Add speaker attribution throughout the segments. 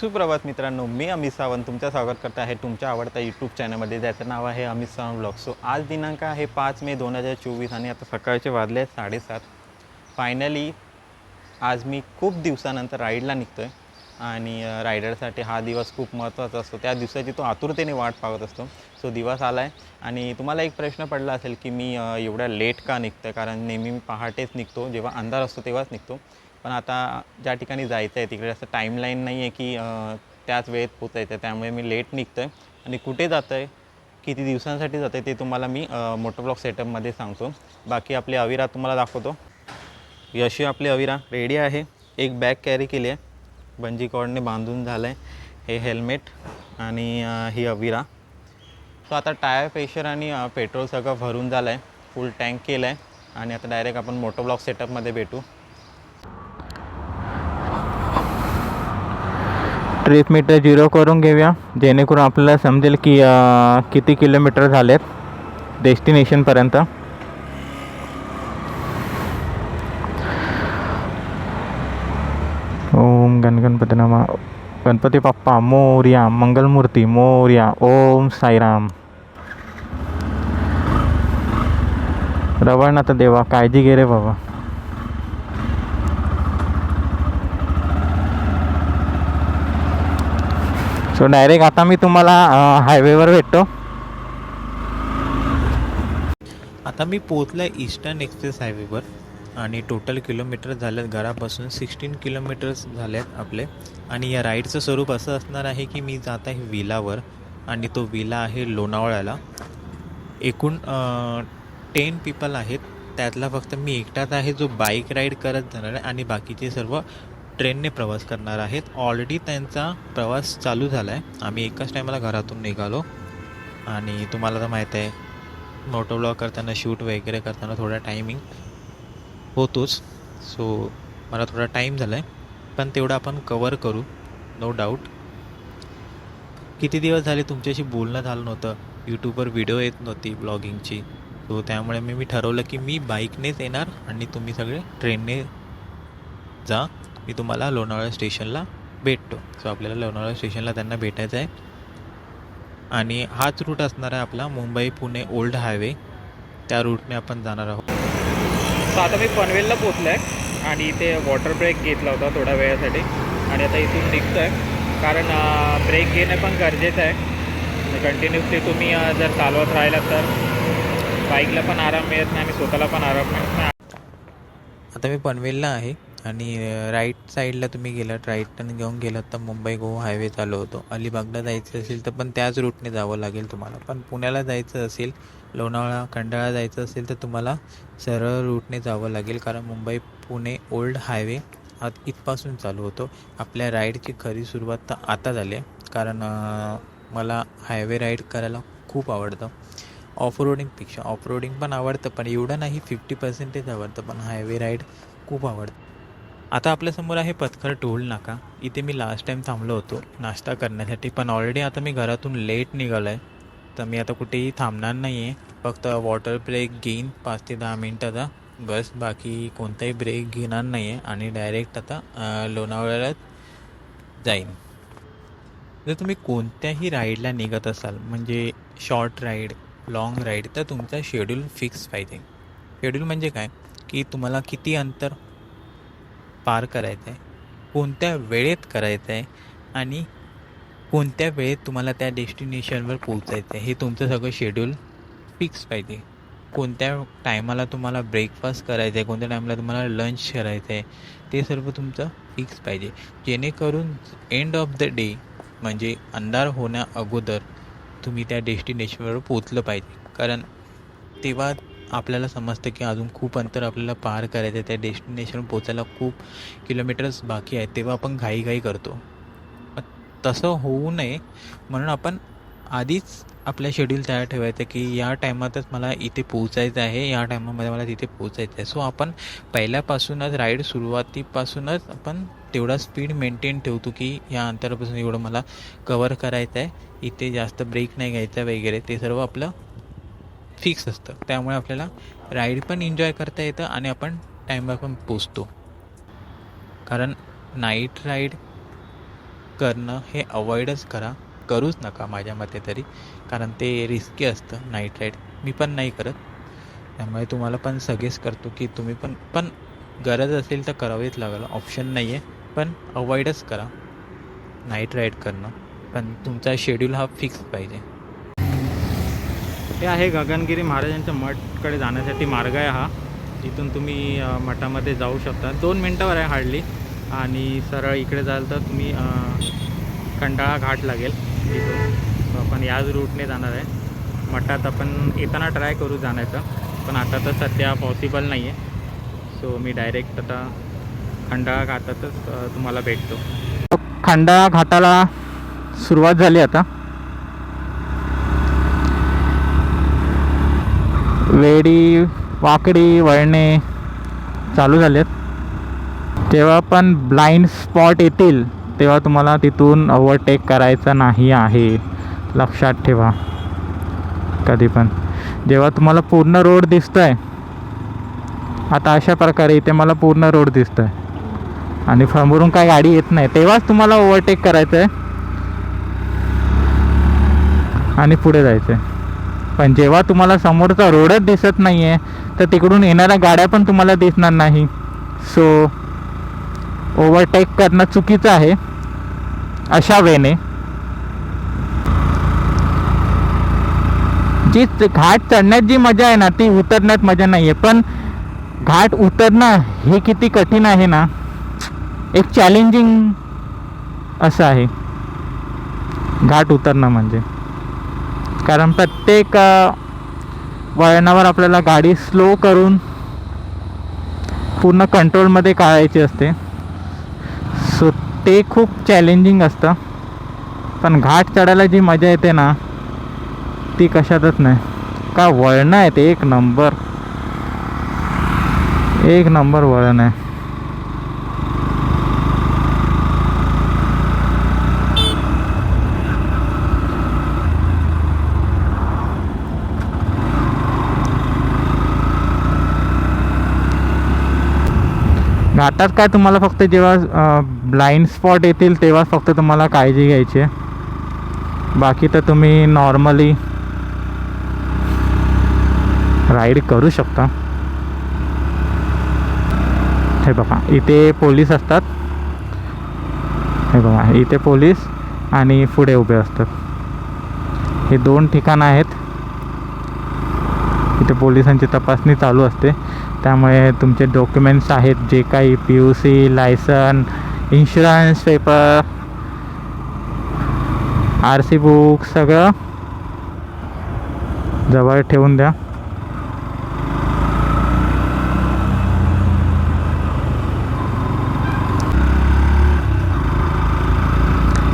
Speaker 1: सुप्रभात मित्रांनो मी अमित सावंत तुमचं स्वागत करत आहे तुमच्या आवडत्या यूट्यूब चॅनलमध्ये ज्याचं नाव आहे अमित सावंत ब्लॉग सो आज दिनांक आहे पाच मे दोन हजार चोवीस आणि आता सकाळचे वाजले आहेत साडेसात. फायनली आज मी खूप दिवसानंतर राईडला निघतो आहे आणि रायडरसाठी हा दिवस खूप महत्त्वाचा असतो. त्या दिवसाची तो आतुरतेने वाट पाहत असतो. सो दिवस आला आहे आणि तुम्हाला एक प्रश्न पडला असेल की मी एवढ्या लेट का निघतो आहे कारण नेहमी मी पहाटेच निघतो. जेव्हा अंधार असतो तेव्हाच निघतो. पण आता ज्या ठिकाणी जायचं आहे तिकडे असं टाईमलाईन नाही आहे की त्याच वेळेत पोचायचं आहे त्यामुळे मी लेट निघतो आहे आणि कुठे जातं आहे किती दिवसांसाठी जातं आहे ते तुम्हाला मी मोटोब्लॉक सेटअपमध्ये सांगतो. बाकी आपली अविरा तुम्हाला दाखवतो. यशी आपली अविरा रेडी आहे. एक बॅग कॅरी केली आहे बंजी कॉर्डने बांधून झालं आहे हे हेल्मेट आणि ही अविरा. सो आता टायर प्रेशर आणि पेट्रोल सगळं भरून झालं आहे फुल टँक केलं आहे आणि आता डायरेक्ट आपण मोटोब्लॉक सेटअपमध्ये भेटू. ट्रिप मीटर झिरो करून घेऊया. जेणेकरून आपल्याला समजेल की किती किलोमीटर झालेत डेस्टिनेशनपर्यंत ओम गण गणपती नमा, गणपती बाप्पा, मोर्या, मंगलमूर्ती, मोर्या, ओम साईराम. रवळनाथ देवा काळजी घे रे बाबा. सो डायरेक्ट आता मी तुम्हाला हायवेवर भेटतो.
Speaker 2: आता मी पोचलो आहे ईस्टर्न एक्सप्रेस हायवेवर आणि टोटल किलोमीटर झालेत घरापासून सिक्स्टीन किलोमीटर्स झालेत आपले. आणि या राईडचं स्वरूप असं असणार आहे की मी जात आहे विलावर आणि तो विला आहे लोणावळ्याला. एकूण टेन पीपल आहेत. त्यातला फक्त मी एकटाच आहे जो बाईक राईड करत जाणार आहे आणि बाकीचे सर्व ट्रेनने प्रवास करणार आहेत. ऑलरेडी त्यांचा प्रवास चालू झाला आहे आम्ही एकाच टायमाला घरातून निघालो. आणि तुम्हाला तर माहीत आहे मोटो ब्लॉग करताना शूट वगैरे करताना थोडा टायमिंग होतोच. सो मला थोडा टाईम झाला आहे पण तेवढं आपण कवर करू. नो डाऊट किती दिवस झाले तुमच्याशी बोलणं झालं नव्हतं? यूट्यूबवर व्हिडिओ येत नव्हती ब्लॉगिंगची सो त्यामुळे मी मी ठरवलं की मी बाईकनेच येणार आणि तुम्ही सगळे ट्रेनने जा. मी तुम्हाला लोणावळा स्टेशनला भेटतो. सो आपल्याला लोणावळा स्टेशनला त्यांना भेटायचं आहे. आणि हाच रूट असणार आहे आपला मुंबई पुणे ओल्ड हायवे त्या रूटने आपण जाणार आहोत.
Speaker 1: सो आता मी पनवेलला पोचलो आहे आणि इथे वॉटर ब्रेक घेतला होता थोड्या वेळासाठी. आणि आता इथून निघतो आहे कारण ब्रेक घेणं पण गरजेचं आहे. कंटिन्युअसली तुम्ही जर चालवत राहिलात तर बाईकला पण आराम मिळत नाही आणि स्वतःला पण आराम मिळत नाही.
Speaker 2: आता मी पनवेलला आहे. आणि राईट साईडला तुम्ही गेलात राईट टर्न घेऊन गेलात तर मुंबई गोवा हायवे चालू होतो. अलिबागला जायचं असेल तर पण त्याच रूटने जावं लागेल तुम्हाला. पण पुण्याला जायचं असेल लोणावळा खंडाळा जायचं असेल तर तुम्हाला सरळ रूटने जावं लागेल. कारण मुंबई पुणे ओल्ड हायवे हा इथपासून चालू होतो. आपल्या राईडची खरी सुरुवात तर आता झाली आहे. कारण मला हायवे राईड करायला खूप आवडतं. ऑफ रोडिंगपेक्षा ऑफ रोडिंग पण आवडतं पण एवढं नाही फिफ्टी पर्सेंटेज आवडतं. पण हायवे राईड खूप आवडतं. आता आपल्यासमोर आहे पथकर टोल नाका. इथे मी लास्ट टाईम थांबलो होतो. नाश्ता करण्यासाठी पण ऑलरेडी आता मी घरातून लेट निघालो आहे तर मी आता कुठेही थांबणार नाही आहे फक्त वॉटर ब्रेक घेईन पाच ते दहा मिनटाचा बस बाकी कोणताही ब्रेक घेणार नाही आहे आणि डायरेक्ट आता लोणावळ्यालाच लोणावळ्याला जाईन. जर तुम्ही कोणत्याही राईडला निघत असाल म्हणजे शॉर्ट राईड लाँग राईड तर तुमचा शेड्यूल फिक्स पाहिजे. शेड्यूल म्हणजे काय? की तुम्हाला किती अंतर पार करायचं आहे कोणत्या वेळेत करायचं आहे आणि कोणत्या वेळेत तुम्हाला त्या डेस्टिनेशनवर पोचायचं आहे हे तुमचं सगळं शेड्यूल फिक्स पाहिजे. कोणत्या टायमाला तुम्हाला ब्रेकफास्ट करायचं आहे कोणत्या टायमाला तुम्हाला लंच करायचं आहे ते सर्व तुमचं फिक्स पाहिजे. जेणेकरून एंड ऑफ द डे म्हणजे अंधार होण्या अगोदर तुम्ही त्या डेस्टिनेशनवर पोचलं पाहिजे. कारण तेव्हा आपल्याला समजतं की अजून खूप अंतर आपल्याला पार करायचं आहे त्या डेस्टिनेशन पोचायला खूप किलोमीटर्स बाकी आहेत. तेव्हा आपण घाईघाई करतो. तसं होऊ नये. म्हणून आपण आधीच आपल्या शेड्यूल तयार ठेवायचं की या टायमातच मला इथे पोहोचायचं आहे. या टायमामध्ये मला तिथे पोहोचायचं आहे. सो आपण पहिल्यापासूनच राईड सुरुवातीपासूनच आपण तेवढा स्पीड मेंटेन ठेवतो की या अंतरापासून एवढं मला कवर करायचं आहे इथे जास्त ब्रेक नाही घ्यायचा वगैरे. ते सर्व आपलं फिक्स असतं. त्यामुळे आपल्याला राईड पण एन्जॉय करता येतं आणि आपण टाईमवर पण पोचतो. कारण नाईट राईड करणं हे अवॉइडच करा. करूच नका माझ्या मते तरी. कारण ते रिस्की असतं नाईट राईड मी पण नाही करत. त्यामुळे तुम्हाला पण सजेस्ट करतो की तुम्ही पण पण गरज असेल तर करावीच लागेल. ऑप्शन नाही आहे पण अवॉइडच करा. नाईट राईड करणं. पण तुमचा शेड्यूल हा फिक्स पाहिजे.
Speaker 1: हे आहे गगनगिरी महाराजांच्या मठकडे जाण्यासाठी मार्ग आहे हा. इथून तुम्ही मठामध्ये जाऊ शकता. दोन मिनटावर आहे हार्डली आणि सरळ इकडे जाल तर तुम्ही अ, खंडाळा घाट लागेल. इथून आपण याच रूटने जाणार आहे. मठात आपण येताना ट्राय करू जाण्याचं. पण आता तर सध्या पॉसिबल नाही आहे सो मी डायरेक्ट आता खंडाळा घाटातच तुम्हाला भेटतो. खंडाळा घाटाला सुरुवात झाली आता. वेडी वाकडी वळणे चालू झालेत. जेव्हा पण ब्लाइंड स्पॉट येतील तेव्हा तुम्हाला तिथून ओव्हरटेक करायचं नाही आहे. लक्षात ठेवा. कधी पण. जेव्हा तुम्हाला पूर्ण रोड दिसतोय आता अशा प्रकारे इथे मला पूर्ण रोड दिसतोय. आणि समोरून काय गाडी येत नाही तेव्हाच तुम्हाला ओव्हरटेक करायचं आहे आणि पुढे जायचं आहे पण जेव्हा तुम्हाला समोरचा रोडच दिसत नाही आहे तर तिकडून येणाऱ्या गाड्या पण तुम्हाला दिसणार नाही. सो ओव्हरटेक करणं चुकीचं आहे अशा वेने जी घाट चढण्यात जी मजा आहे ना ती उतरण्यात मजा नाही आहे पण घाट उतरणं हे किती कठीण आहे ना एक चॅलेंजिंग असं आहे. घाट उतरणं म्हणजे. कारण प्रत्येक वळणावर आपल्याला गाडी स्लो करून पूर्ण कंट्रोलमध्ये काढायची असते. सो ते खूप चॅलेंजिंग असतं. पण घाट चढायला जी मजा येते ना ती कशातच नाही. का वळणं आहे ते? एक नंबर. एक नंबर वळण आहे. घाटात काय तुम्हाला फक्त जेव्हा ब्लाइंड स्पॉट येतील तेव्हा फक्त तुम्हाला काळजी घ्यायची आहे. बाकी तर तुम्ही नॉर्मली राईड करू शकता. हे बघा इथे पोलीस असतात. हे बघा इथे पोलीस आणि पुढे उभे असतात. हे दोन ठिकाणं आहेत. इथे पोलिसांची तपासणी चालू असते. त्यामुळे तुमचे डॉक्युमेंट्स आहेत जे काही P U C licence insurance paper R C book सगळं जवळ ठेवून द्या.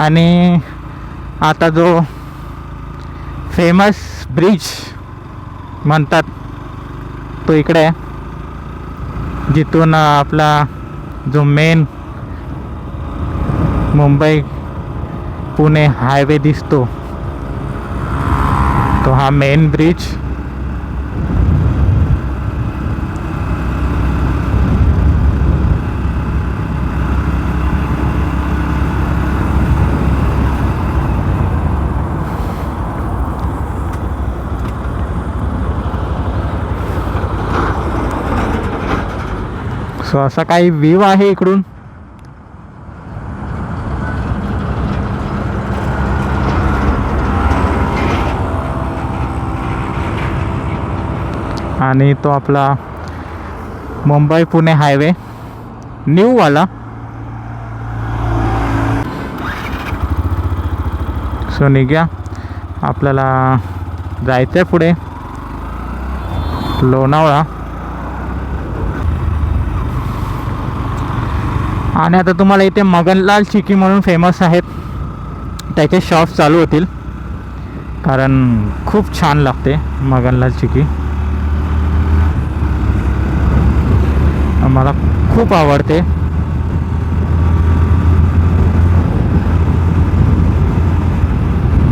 Speaker 1: आणि आता जो फेमस ब्रिज म्हणतात तो इकडे आहे. जिथून आपला जो मेन मुंबई पुणे हायवे दिसतो तो हा मेन ब्रिज सो असा काही व्ह्यू आहे इकडून? आणि तो आपला मुंबई पुणे हायवे न्यूवाला सो निघ्या. आपल्याला जायचं आहे पुढे. लोणावळा. आणि आता तुम्हाला इथे मगनलाल चिकी म्हणून फेमस आहेत. त्याचे शॉप्स चालू होतील. कारण खूप छान लागते मगनलाल चिकी मला खूप आवडते.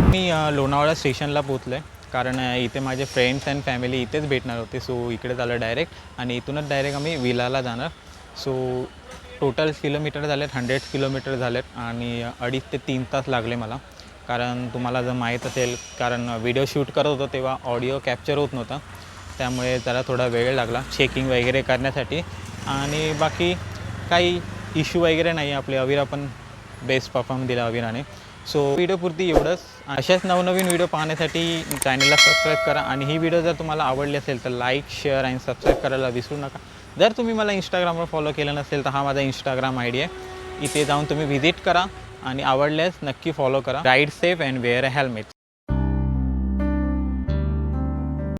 Speaker 1: मी लोणावळा स्टेशनला पोचलो आहे कारण इथे माझे फ्रेंड्स अँड फॅमिली इथेच भेटणार होते. सो इकडे झालं डायरेक्ट आणि इथूनच डायरेक्ट आम्ही विलाला जाणार. सो टोटल किलोमीटर झालेत हंड्रेड किलोमीटर झालेत आणि अडीच ते तीन तास लागले मला. कारण तुम्हाला जर माहीत असेल कारण व्हिडिओ शूट करत होतो तेव्हा ऑडिओ कॅप्चर होत नव्हता. त्यामुळे जरा थोडा वेळ लागला चेकिंग वगैरे करण्यासाठी. आणि बाकी काही इश्यू वगैरे नाही आपले अविरा पण बेस्ट परफॉर्म दिला अविराने. सो व्हिडिओपुरती एवढंच. अशाच नवनवीन व्हिडिओ पाहण्यासाठी चॅनलला सबस्क्राईब करा आणि ही व्हिडिओ जर तुम्हाला आवडली असेल तर लाईक शेअर आणि सबस्क्राईब करायला विसरू नका. जर तुम्ही मला इंस्टाग्रामवर फॉलो केलं नसेल तर हा माझा इंस्टाग्राम आय डी आहे. इथे जाऊन तुम्ही व्हिजिट करा आणि आवडल्यास नक्की फॉलो करा. Ride safe and wear a helmet